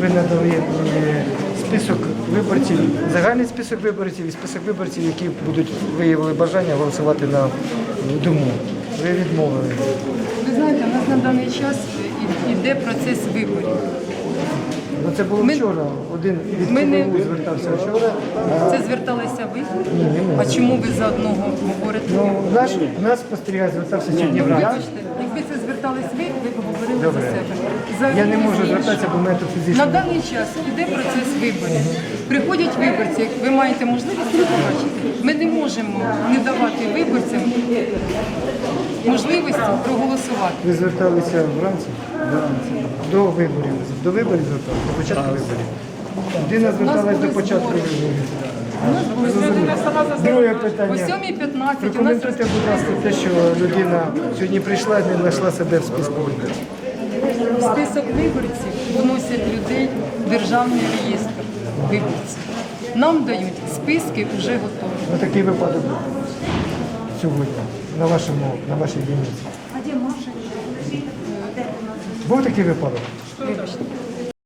ви надали е, список виборців, загальний список виборців і список виборців, які будуть виявили бажання голосувати на Думу. Ви відмовили. Ви знаєте, у нас на даний час іде процес виборів. Ну це було Ми- вчора. Один від Ми не- звертався вчора. Це зверталися ви? А чому ви за одного говорите? Ну, наш, нас спостерігає звертався сьогодні вранці. вибачте, якби це звертались ви, ви б говорили Добре. за себе. За Я не можу інших. звертатися, бо в мене тут На фізично. даний час іде процес виборів. Приходять виборці, ви маєте можливість це побачити. Ми не можемо не давати виборцям можливості проголосувати. Ви зверталися вранці? До виборів. До виборів зверталися, до початку виборів. Людина зверталась до початку виборів. Друге О питання. 7.15 у нас Прокоментуйте, будь ласка, те, що людина сьогодні прийшла і не знайшла себе в списку виборів. в список виборців вносять людей в державний реєстр виборців. Нам дають списки вже готові. Ну, такий випадок був сьогодні на вашому, на вашій дільниці. Був такий випадок?